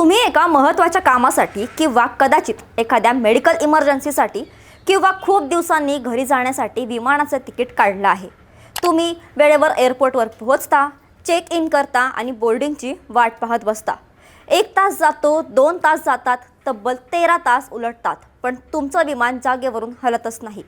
तुम्ही एका महत्त्वाच्या कामासाठी किंवा कदाचित एखाद्या मेडिकल इमर्जन्सीसाठी किंवा खूप दिवसांनी घरी जाण्यासाठी विमानाचं तिकीट काढलं आहे. तुम्ही वेळेवर एअरपोर्टवर पोहोचता चेक इन करता आणि बोर्डिंगची वाट पाहत बसता. एक तास जातो दोन तास जातात तब्बल तेरा तास उलटतात पण तुमचं विमान जागेवरून हलतच नाही.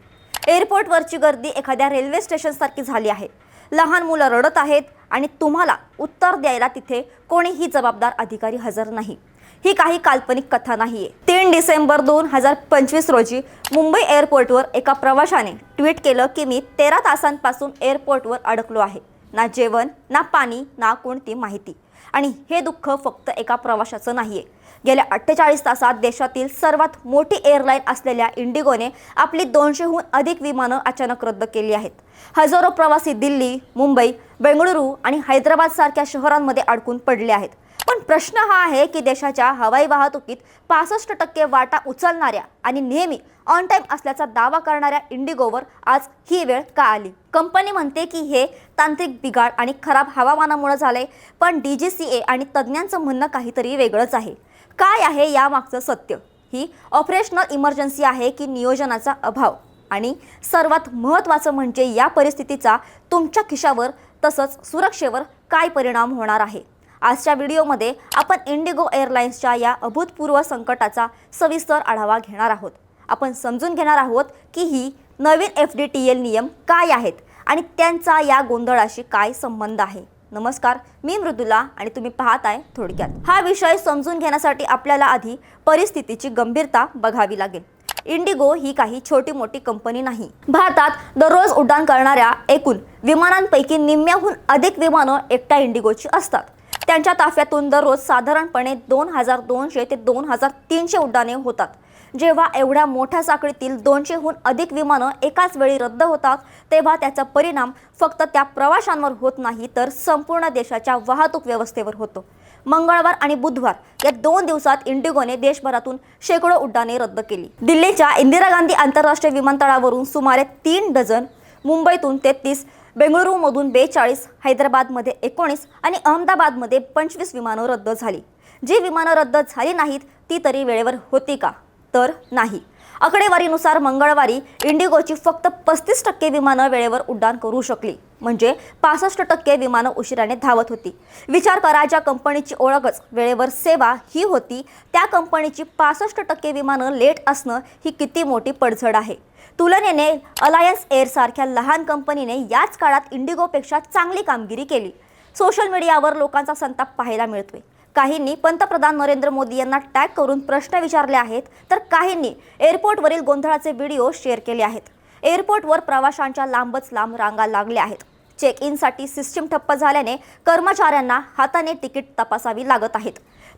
एअरपोर्टवरची गर्दी एखाद्या रेल्वे स्टेशनसारखी झाली आहे. लहान मुलं रडत आहेत आणि तुम्हाला उत्तर द्यायला तिथे कोणीही जबाबदार अधिकारी हजर नाही. ही काही काल्पनिक कथा नाहीये. तीन डिसेंबर दोन हजार पंचवीस रोजी मुंबई एअरपोर्टवर एका प्रवाशाने ट्विट केलं की मी तेरा तासांपासून एअरपोर्टवर अडकलो आहे. ना जेवण ना पाणी ना कोणती माहिती. आणि हे दुःख फक्त एका प्रवाशाचं नाही आहे गेल्या अठ्ठेचाळीस तासात देशातील सर्वात मोठी एअरलाईन असलेल्या इंडिगोने आपली दोनशेहून अधिक विमानं अचानक रद्द केली आहेत. हजारो प्रवासी दिल्ली मुंबई बेंगळुरू आणि हैदराबाद सारख्या शहरांमध्ये अडकून पडले आहेत. पण प्रश्न हा आहे की देशाच्या हवाई वाहतुकीत पासष्ट टक्के वाटा उचलणाऱ्या आणि नेहमी ऑन टाईम असल्याचा दावा करणाऱ्या इंडिगोवर आज ही वेळ का आली? कंपनी म्हणते की हे तांत्रिक बिघाड आणि खराब हवामानामुळे झाले पण डी जी सी ए आणि तज्ज्ञांचं म्हणणं काहीतरी वेगळंच आहे. काय आहे यामागचं सत्य? ही ऑपरेशनल इमर्जन्सी आहे की नियोजनाचा अभाव? आणि सर्वात महत्त्वाचं म्हणजे या परिस्थितीचा तुमच्या खिशावर तसंच सुरक्षेवर काय परिणाम होणार आहे? आजच्या व्हिडिओमध्ये आपण इंडिगो एअरलाइन्सच्या या अभूतपूर्व संकटाचा सविस्तर आढावा घेणार आहोत. आपण समजून घेणार आहोत की ही नवीन एफ डी टी एल नियम काय आहेत आणि त्यांचा या गोंधळाशी काय संबंध आहे. नमस्कार मी मृदुला आणि तुम्ही पाहत आहे थोडक्यात. हा विषय समजून घेण्यासाठी आपल्याला आधी परिस्थितीची गंभीरता बघावी लागेल. इंडिगो ही काही छोटी मोठी कंपनी नाही. भारतात दररोज उड्डाण करणाऱ्या एकूण विमानांपैकी निम्म्याहून अधिक विमानं एकट्या इंडिगोची असतात. त्यांच्या ताफ्यातून दररोज साधारणपणे दोन हजार दोनशे ते दोन हजार तीनशे उड्डाणे होतात. जेव्हा एवढ्या मोठ्या साखळीतील दोनशेहून अधिक विमानं एकाच वेळी रद्द होतात तेव्हा त्याचा परिणाम फक्त त्या प्रवाशांवर होत नाही तर संपूर्ण देशाच्या वाहतूक व्यवस्थेवर होतो. मंगळवार आणि बुधवार या दोन दिवसात इंडिगोने देशभरातून शेकडो उड्डाणे रद्द केली. दिल्लीच्या इंदिरा गांधी आंतरराष्ट्रीय विमानतळावरून सुमारे तीन डझन मुंबईतून तेहतीस बेंगळुरूमधून बेचाळीस हैदराबादमध्ये एकोणीस आणि अहमदाबादमध्ये पंचवीस विमानं रद्द झाली. जी विमानं रद्द झाली नाहीत ती तरी वेळेवर होती का? तर नाही. आकडेवारीनुसार मंगळवारी इंडिगोची फक्त पस्तीस टक्के विमानं वेळेवर उड्डाण करू शकली. म्हणजे पासष्ट टक्के विमानं उशिराने धावत होती. विचार करा ज्या कंपनीची ओळखच वेळेवर सेवा ही होती त्या कंपनीची पासष्ट टक्के विमानं लेट असणं ही किती मोठी पडझड आहे. तुलनेने अलायन्स एअरसारख्या लहान कंपनीने याच काळात इंडिगोपेक्षा चांगली कामगिरी केली. सोशल मीडियावर लोकांचा संताप पाहायला मिळतोय. काहींनी पंतप्रधान नरेंद्र मोदी यांना टॅग करून प्रश्न विचारले आहेत तर काहींनी एअरपोर्टवरील गोंधळाचे व्हिडिओ शेअर केले आहेत. एअरपोर्टवर प्रवाशांच्या लांबच लांब रांगा लागल्या आहेत. चेक इनसाठी सिस्टीम ठप्प झाल्याने कर्मचाऱ्यांना हाताने तिकीट तपासावी लागत आहेत.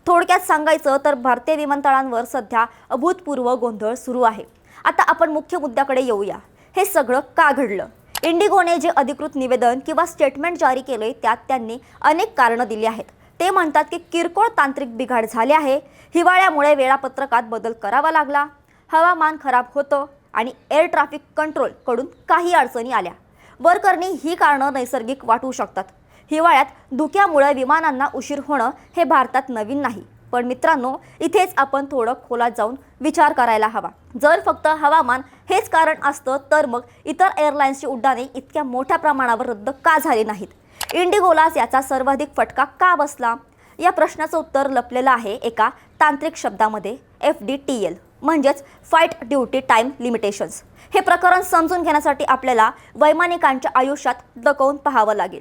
थोडक्यात सांगायचं तर भारतीय विमानतळांवर सध्या अभूतपूर्व गोंधळ सुरू आहे. आता आपण मुख्य मुद्द्याकडे येऊया. हे सगळं का घडलं? इंडिगोने जे अधिकृत निवेदन किंवा स्टेटमेंट जारी केले त्यात त्यांनी अनेक कारणं दिली आहेत. ते म्हणतात की किरकोळ तांत्रिक बिघाड झाले आहे. हिवाळ्यामुळे वेळापत्रकात बदल करावा लागला. हवामान खराब होतं आणि एअर ट्रॅफिक कंट्रोलकडून काही अडचणी आल्या. वरकरणी ही कारणं नैसर्गिक वाटू शकतात. हिवाळ्यात धुक्यामुळे विमानांना उशीर होणं हे भारतात नवीन नाही. पण मित्रांनो इथेच आपण थोडं खोलात जाऊन विचार करायला हवा. जर फक्त हवामान हेच कारण असतं तर मग इतर एअरलाईन्सची उड्डाणे इतक्या मोठ्या प्रमाणावर रद्द का झाली नाहीत? इंडिगोलाच याचा सर्वाधिक फटका का बसला? या प्रश्नाचं उत्तर लपलेलं आहे एका तांत्रिक शब्दामध्ये एफ डी टी एल. म्हणजेच फाईट ड्युटी टाईम लिमिटेशन्स हे प्रकरण समजून घेण्यासाठी आपल्याला वैमानिकांच्या आयुष्यात दकवून पाहावं लागेल.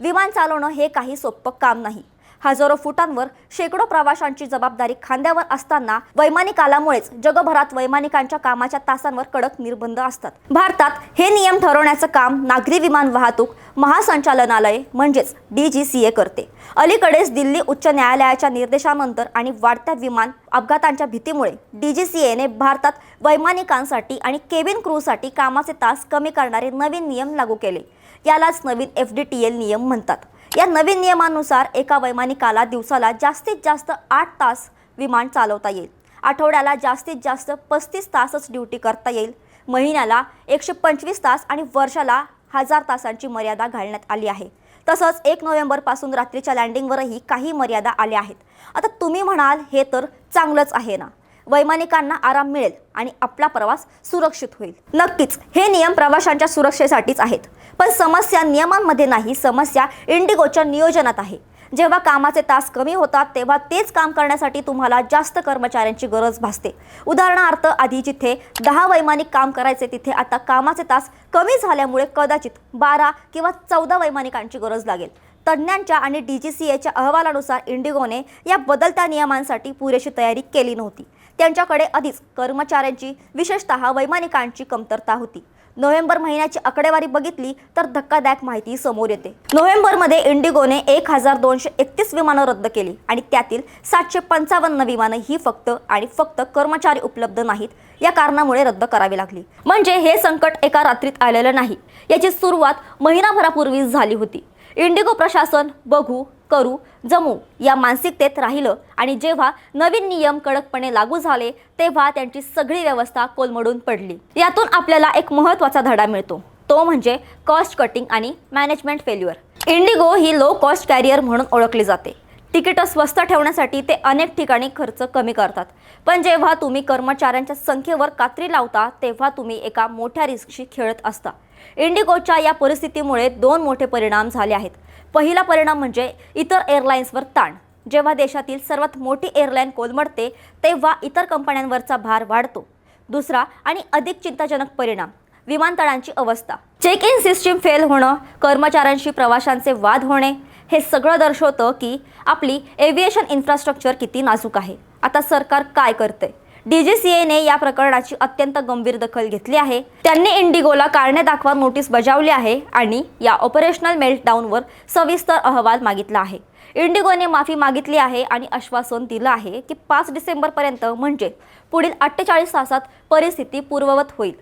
विमान चालवणं हे काही सोपं काम नाही. हजारो फुटांवर शेकडो प्रवाशांची जबाबदारी खांद्यावर असताना वैमानिकालामुळेच जगभरात वैमानिकांच्या कामाच्या तासांवर कडक निर्बंध असतात. भारतात हे नियम ठरवण्याचं काम नागरी विमान वाहतूक महासंचालनालय म्हणजेच डी जी सी ए करते. अलीकडेच दिल्ली उच्च न्यायालयाच्या निर्देशानंतर आणि वाढत्या विमान अपघातांच्या भीतीमुळे डी जी सी एने भारतात वैमानिकांसाठी आणि केबिन क्रूसाठी कामाचे तास कमी करणारे नवीन नियम लागू केले. यालाच नवीन एफ डी टी एल नियम म्हणतात. या नवीन नियमानुसार एका वैमानिकाला दिवसाला जास्तीत जास्त आठ तास विमान चालवता येईल. आठवड्याला जास्तीत जास्त पस्तीस तासच ड्युटी करता येईल. महिन्याला एकशे पंचवीस तास आणि वर्षाला हजार तासांची मर्यादा घालण्यात आली आहे. तसंच एक नोव्हेंबरपासून रात्रीच्या लँडिंगवरही काही मर्यादा आल्या आहेत. आता तुम्ही म्हणाल हे तर चांगलंच आहे ना? वैमानिकांना आराम मिळेल आणि आपला प्रवास सुरक्षित होईल. नक्कीच हे नियम प्रवाशांच्या सुरक्षेसाठीच आहेत. पण समस्या नियमांमध्ये नाही समस्या इंडिगोच्या नियोजनात आहे. जेव्हा कामाचे तास कमी होतात तेव्हा तेच काम करण्यासाठी तुम्हाला जास्त कर्मचाऱ्यांची गरज भासते. उदाहरणार्थ आधी जिथे दहा वैमानिक काम करायचे तिथे आता कामाचे तास कमी झाल्यामुळे कदाचित बारा किंवा चौदा वैमानिकांची गरज लागेल. तज्ज्ञांच्या आणि डी जी सी एच्या अहवालानुसार इंडिगोने या बदलत्या नियमांसाठी पुरेशी तयारी केली नव्हती. त्यांच्याकडे आधीच कर्मचाऱ्यांची विशेषतः वैमानिकांची कमतरता होती. नोव्हेंबर महिन्याची आकडेवारी बघितली तर धक्कादायक माहिती समोर येते. नोव्हेंबरमध्ये इंडिगोने एक हजार दोनशे एकतीस विमानं रद्द केली आणि त्यातील सातशे पंचावन्न विमानं ही फक्त आणि फक्त कर्मचारी उपलब्ध नाहीत या कारणामुळे रद्द करावी लागली. म्हणजे हे संकट एका रात्रीत आलेलं नाही. याची सुरुवात महिनाभरापूर्वीच झाली होती. इंडिगो प्रशासन बघू करू जमू या मानसिकतेत राहिलं. आणि जेव्हा नवीन नियम कडकपणे लागू झाले तेव्हा त्यांची सगळी व्यवस्था कोलमडून पडली. यातून आपल्याला एक महत्त्वाचा धडा मिळतो. तो म्हणजे कॉस्ट कटिंग आणि मॅनेजमेंट फेल्युअर इंडिगो ही लो कॉस्ट कॅरियर म्हणून ओळखली जाते. तिकीटं स्वस्त ठेवण्यासाठी ते अनेक ठिकाणी खर्च कमी करतात. पण जेव्हा तुम्ही कर्मचाऱ्यांच्या संख्येवर कात्री लावता तेव्हा तुम्ही एका मोठ्या रिस्कशी खेळत असता. इंडिगोच्या या परिस्थितीमुळे दोन मोठे परिणाम झाले आहेत. पहिला परिणाम म्हणजे इतर एअरलाईन्सवर ताण. जेव्हा देशातील सर्वात मोठी एअरलाईन कोलमडते तेव्हा इतर कंपन्यांवरचा भार वाढतो. दुसरा आणि अधिक चिंताजनक परिणाम विमानतळांची अवस्था. चेक इन सिस्टीम फेल होणं कर्मचाऱ्यांशी प्रवाशांचे वाद होणे हे सगळं दर्शवतं की आपली एव्हिएशन इन्फ्रास्ट्रक्चर किती नाजूक आहे. आता सरकार काय करते डी जी सी एने या प्रकरणाची अत्यंत गंभीर दखल घेतली आहे. त्यांनी इंडिगोला कारणे दाखवा नोटीस बजावली आहे आणि या ऑपरेशनल मेल्टडाऊनवर सविस्तर अहवाल मागितला आहे. इंडिगोने माफी मागितली आहे आणि आश्वासन दिलं आहे की पाच डिसेंबरपर्यंत म्हणजे पुढील अठ्ठेचाळीस तासात परिस्थिती पूर्ववत होईल.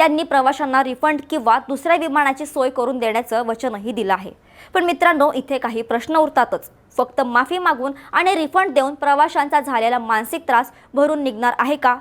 त्यांनी प्रवाशांना रिफंड किंवा दुसऱ्या विमानाची सोय करून देण्याचं वचनही दिलं आहे. पण मित्रांनो इथे काही प्रश्न उरतातच. फक्त माफी मागून आणि रिफंड देऊन प्रवाशांचा झालेला मानसिक त्रास भरून निघणार आहे का?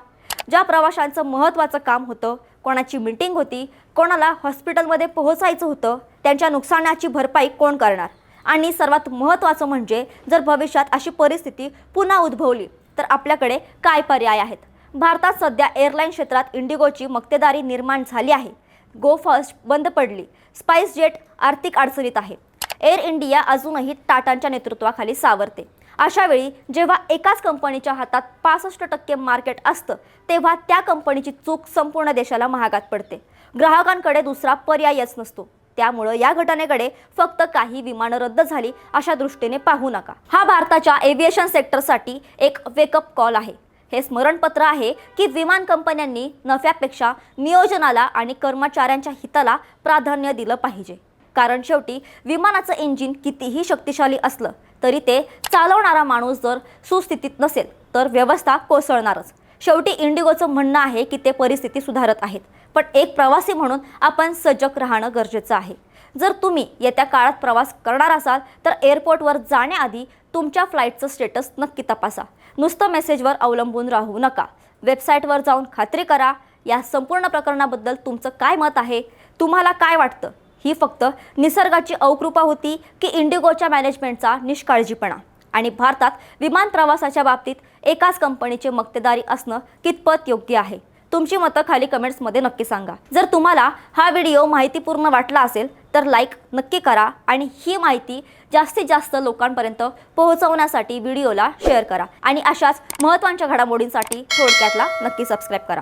ज्या प्रवाशांचं महत्त्वाचं काम होतं कोणाची मीटिंग होती कोणाला हॉस्पिटलमध्ये पोहोचायचं होतं त्यांच्या नुकसानाची भरपाई कोण करणार? आणि सर्वात महत्त्वाचं म्हणजे जर भविष्यात अशी परिस्थिती पुन्हा उद्भवली तर आपल्याकडे काय पर्याय आहेत? भारतात सध्या एअरलाईन क्षेत्रात इंडिगोची मक्तेदारी निर्माण झाली आहे. गो फर्स्ट बंद पडली. स्पाइस जेट आर्थिक अडचणीत आहे. एअर इंडिया अजूनही टाटांच्या नेतृत्वाखाली सावरते. अशावेळी जेव्हा एकाच कंपनीच्या हातात पासष्ट टक्के मार्केट असतं तेव्हा त्या कंपनीची चूक संपूर्ण देशाला महागात पडते. ग्राहकांकडे दुसरा पर्यायच नसतो. त्यामुळं या घटनेकडे फक्त काही विमानं रद्द झाली अशा दृष्टीने पाहू नका. हा भारताच्या एव्हिएशन सेक्टरसाठी एक वेकअप कॉल आहे. हे स्मरणपत्र आहे की विमान कंपन्यांनी नफ्यापेक्षा नियोजनाला आणि कर्मचाऱ्यांच्या हिताला प्राधान्य दिलं पाहिजे. कारण शेवटी विमानाचं इंजिन कितीही शक्तिशाली असलं तरी ते चालवणारा माणूस जर सुस्थितीत नसेल तर व्यवस्था कोसळणारच. शेवटी इंडिगोचं म्हणणं आहे की ते परिस्थिती सुधारत आहेत. पण एक प्रवासी म्हणून आपण सजग राहणं गरजेचं आहे. जर तुम्ही येत्या काळात प्रवास करणार असाल तर एअरपोर्टवर जाण्याआधी तुमच्या फ्लाईटचं स्टेटस नक्की तपासा. नुसतं मेसेजवर अवलंबून राहू नका. वेबसाईटवर जाऊन खात्री करा या संपूर्ण प्रकरणाबद्दल तुमचं काय मत आहे तुम्हाला काय वाटतं? ही फक्त निसर्गाची अवकृपा होती की इंडिगोच्या मॅनेजमेंटचा निष्काळजीपणा? आणि भारतात विमान प्रवासाच्या बाबतीत एकाच कंपनीची मक्तेदारी असणं कितपत योग्य आहे? तुमची मतं खाली कमेंट्समध्ये नक्की सांगा. जर तुम्हाला हा व्हिडिओ माहितीपूर्ण वाटला असेल तर लाईक नक्की करा आणि ही माहिती जास्तीत जास्त लोकांपर्यंत पोहोचवण्यासाठी व्हिडिओला शेअर करा. आणि अशाच महत्त्वाच्या घडामोडींसाठी थोडक्यातला नक्की सबस्क्राईब करा.